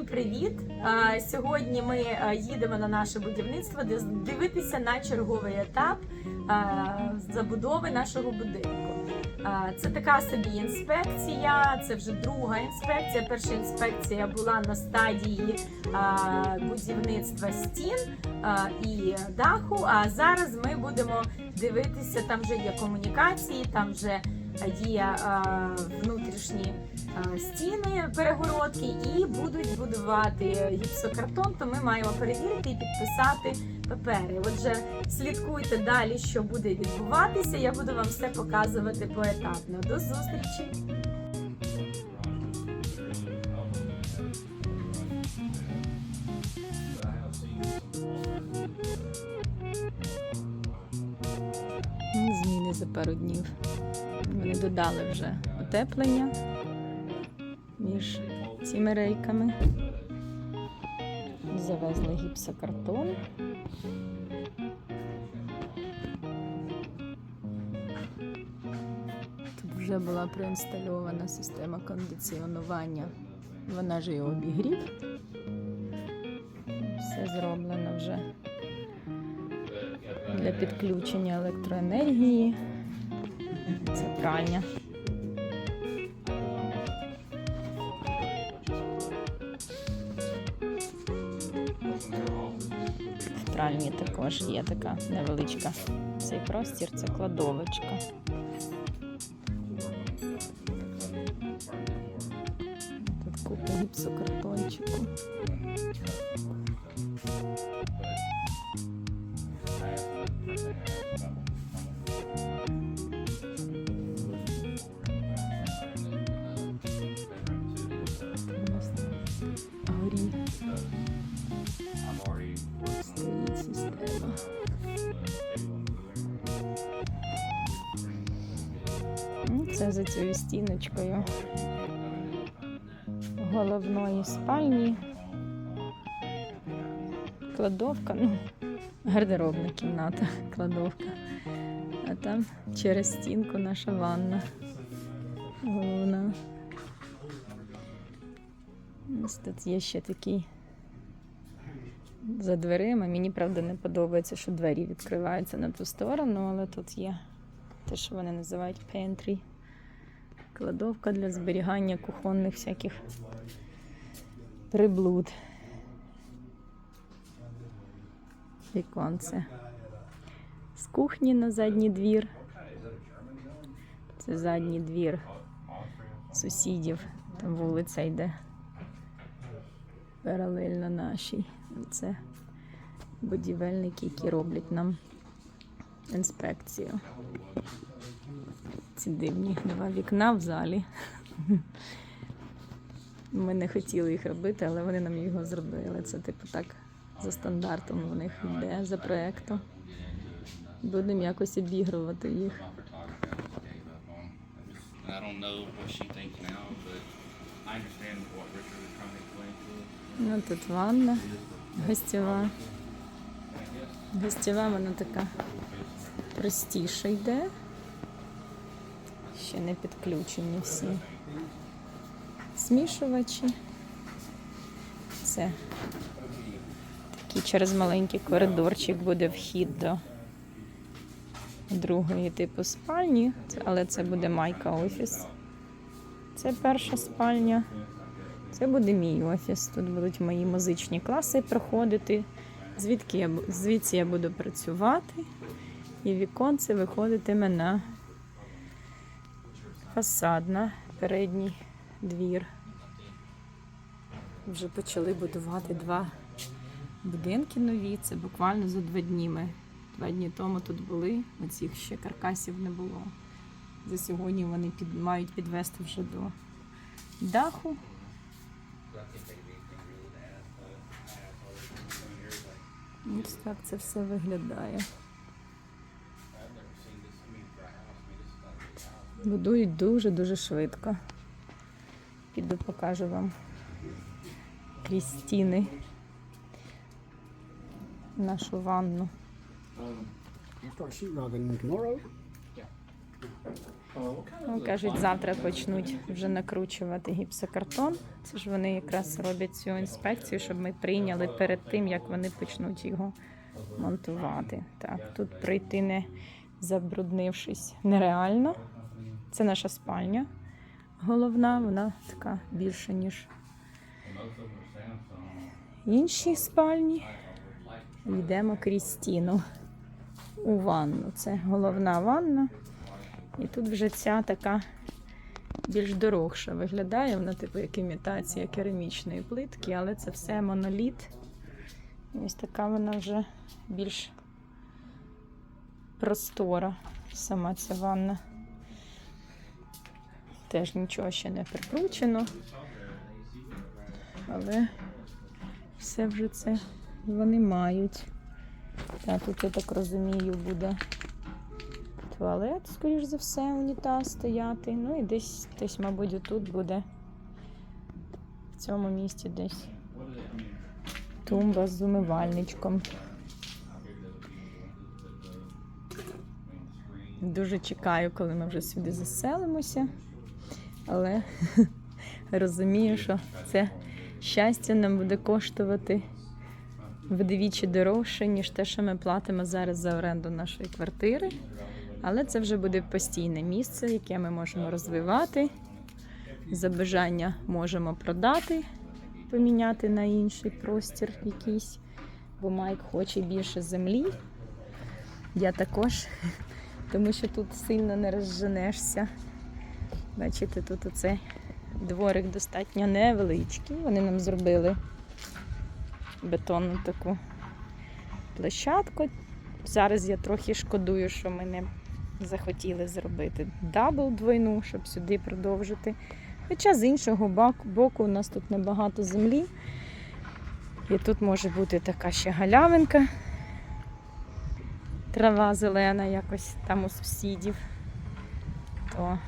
Всім привіт! Сьогодні ми їдемо на наше будівництво дивитися на черговий етап забудови нашого будинку. Це така собі інспекція, це вже друга інспекція. Перша інспекція була на стадії будівництва стін і даху. А зараз ми будемо дивитися, там вже є комунікації, там вже є внутрішні стіни, перегородки і будуть будувати гіпсокартон, то ми маємо перевірити і підписати папери. Отже, слідкуйте далі, що буде відбуватися. Я буду вам все показувати поетапно. До зустрічі! Зміни за пару днів. Вони додали вже утеплення між цими рейками. Завезли гіпсокартон. Тут вже була проінстальована система кондиціонування. Вона ж і обігрів. Все зроблено вже для підключення електроенергії. Це пральня. В пральні також є така невеличка цей простір, це кладовочка. Тут купа гіпсокартончику. За цією стіночкою головної спальні. Кладовка, ну, гардеробна кімната, кладовка. А там через стінку наша ванна. Головна. Ось тут є ще такий за дверима. Мені правда не подобається, що двері відкриваються на ту сторону, але тут є те, що вони називають pantry. Кладовка для зберігання кухонних всяких приблуд. Віконце. З кухні на задній двір. Це задній двір сусідів. Там вулиця йде паралельно нашій. Це будівельники, які роблять нам інспекцію. Ці дивні два вікна в залі. Ми не хотіли їх робити, але вони нам його зробили. Це типу так за стандартом у них йде за проектом. Будемо якось обігрувати їх. Ну тут ванна гостєва. Гостєва вона така простіша йде. Ще не підключені всі змішувачі. Це такий через маленький коридорчик буде вхід до другої типу спальні, але це буде майка офіс. Це перша спальня. Це буде мій офіс. Тут будуть мої музичні класи проходити. Звідки я, звідси я буду працювати. І віконце виходитиме на фасад, на передній двір. Вже почали будувати два будинки нові. Це буквально за два дні. Ми два дні тому тут були. Оцих ще каркасів не було. За сьогодні вони під, мають підвести вже до даху. Ось так це все виглядає. Будують дуже-дуже швидко. Піду покажу вам крізь стіни нашу ванну. Ну, кажуть, завтра почнуть вже накручувати гіпсокартон. Це ж вони якраз роблять цю інспекцію, щоб ми прийняли перед тим, як вони почнуть його монтувати. Так, тут пройти не забруднившись нереально. Це наша спальня головна, вона така більша, ніж інші спальні. Йдемо крізь стіну у ванну. Це головна ванна. І тут вже ця така більш дорогша виглядає. Вона типу як імітація керамічної плитки, але це все моноліт. Ось така вона вже більш простора, сама ця ванна. Теж нічого ще не прикручено. Але все вже це вони мають. Та тут, я так розумію, буде туалет, скоріш за все, унітаз стояти. Ну і десь, десь, мабуть, отут буде в цьому місці десь тумба з умивальничком. Дуже чекаю, коли ми вже сюди заселимося, але розумію, що це щастя нам буде коштувати вдвічі дорожче, ніж те, що ми платимо зараз за оренду нашої квартири. Але це вже буде постійне місце, яке ми можемо розвивати. За бажання можемо продати, поміняти на інший простір якийсь, бо Майк хоче більше землі. Я також, тому що тут сильно не розженешся. Бачите, тут оцей дворик достатньо невеличкий. Вони нам зробили бетонну таку площадку. Зараз я трохи шкодую, що ми не захотіли зробити дабл двойну, щоб сюди продовжити. Хоча з іншого боку у нас тут небагато землі. І тут може бути така ще галявинка. Трава зелена якось там у сусідів. То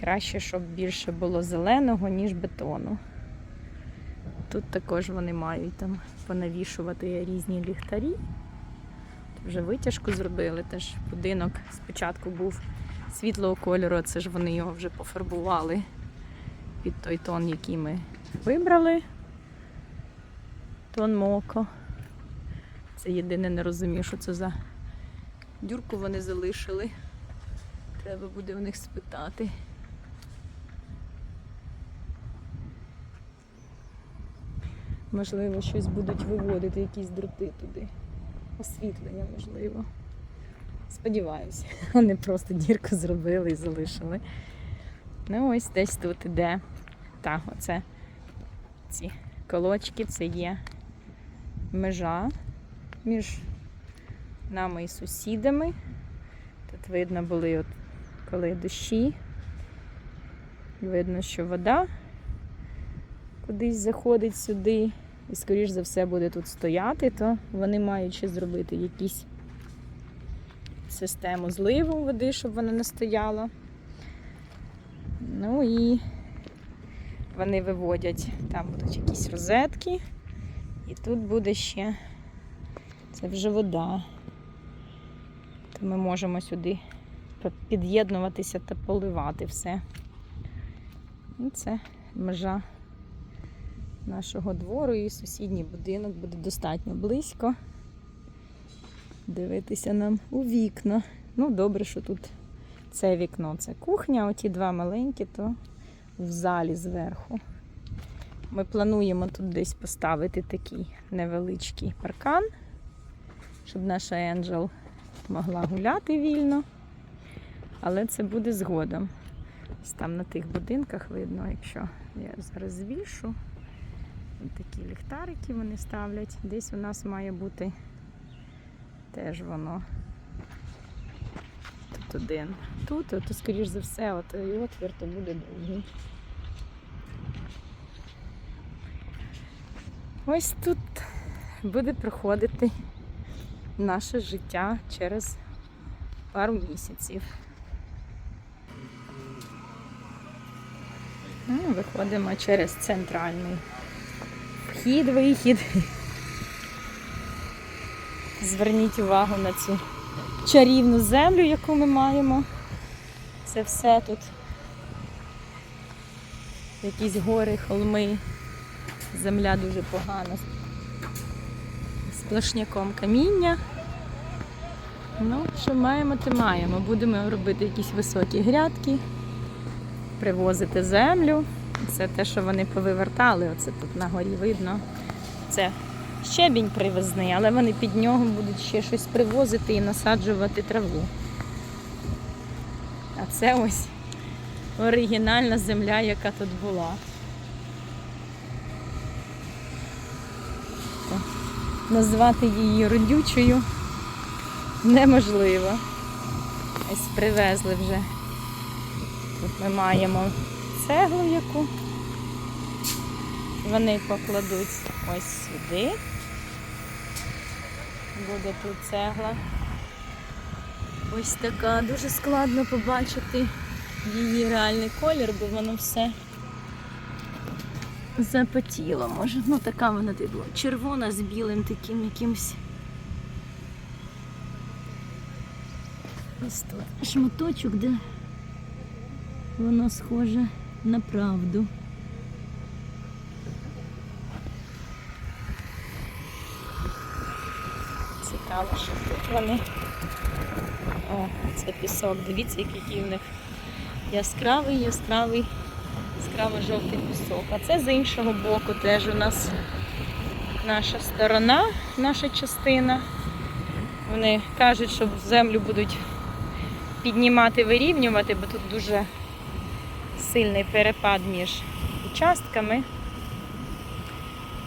краще, щоб більше було зеленого, ніж бетону. Тут також вони мають там понавішувати різні ліхтарі. Вже витяжку зробили. Теж будинок спочатку був світлого кольору, це ж вони його вже пофарбували під той тон, який ми вибрали. Тон моко. Це єдине не розумію, що це за дюрку вони залишили. Треба буде в них спитати. Можливо, щось будуть виводити, якісь дроти туди. Освітлення, можливо. Сподіваюся, вони просто дірку зробили і залишили. Ну, ось десь тут іде. Так, оце ці колочки, це є межа між нами і сусідами. Тут видно були, от, коли дощі. Видно, що вода кудись заходить сюди і, скоріш за все, буде тут стояти, то вони мають ще зробити якісь систему зливу води, щоб вона не стояла. Ну і вони виводять, там будуть якісь розетки, і тут буде ще це вже вода. То ми можемо сюди під'єднуватися та поливати все. І це межа нашого двору і сусідній будинок буде достатньо близько. Дивитися нам у вікна. Ну, добре, що тут це вікно, це кухня, а оті два маленькі, то в залі зверху. Ми плануємо тут десь поставити такий невеличкий паркан, щоб наша Енджел могла гуляти вільно. Але це буде згодом. Ось там на тих будинках видно, якщо я зараз звішу. Такі ліхтарики вони ставлять. Десь у нас має бути теж воно. Тут один. Тут, то, скоріш за все, от і отвір то буде довгий. Ось тут буде проходити наше життя через пару місяців. Ну, виходимо через центральний вхід, вихід. Зверніть увагу на цю чарівну землю, яку ми маємо. Це все тут. Якісь гори, холми. Земля дуже погана. Сплошняком каміння. Ну, що маємо, те маємо. Будемо робити якісь високі грядки, привозити землю. Це те, що вони повивертали. Оце тут на горі видно. Це щебінь привезний, але вони під нього будуть ще щось привозити і насаджувати траву. А це ось оригінальна земля, яка тут була. Назвати її родючою неможливо. Ось привезли вже. Тут ми маємо цеглу яку. Вони покладуть ось сюди. Буде тут цегла. Ось така. Дуже складно побачити її реальний колір, бо воно все запотіло. Може, ну така вона типу червона з білим таким якимсь. Ось тут шматочок, де воно схоже на правду. Цікаво, що тут вони. О, це пісок. Дивіться, який в них яскравий, яскравий, яскраво жовтий пісок. А це з іншого боку теж у нас наша сторона, наша частина. Вони кажуть, що землю будуть піднімати, вирівнювати, бо тут дуже сильний перепад між участками.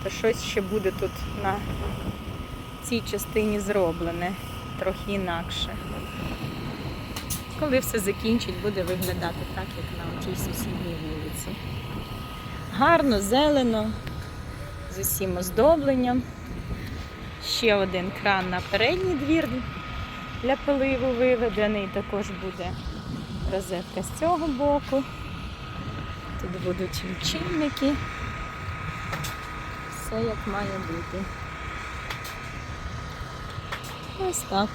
То щось ще буде тут на цій частині зроблене трохи інакше. Коли все закінчить, буде виглядати так, як на тій сусідній вулиці. Гарно, зелено, з усім оздобленням. Ще один кран на передній двір для поливу виведений. Також буде розетка з цього боку. Тут будуть лічильники. Все як має бути. Ось так.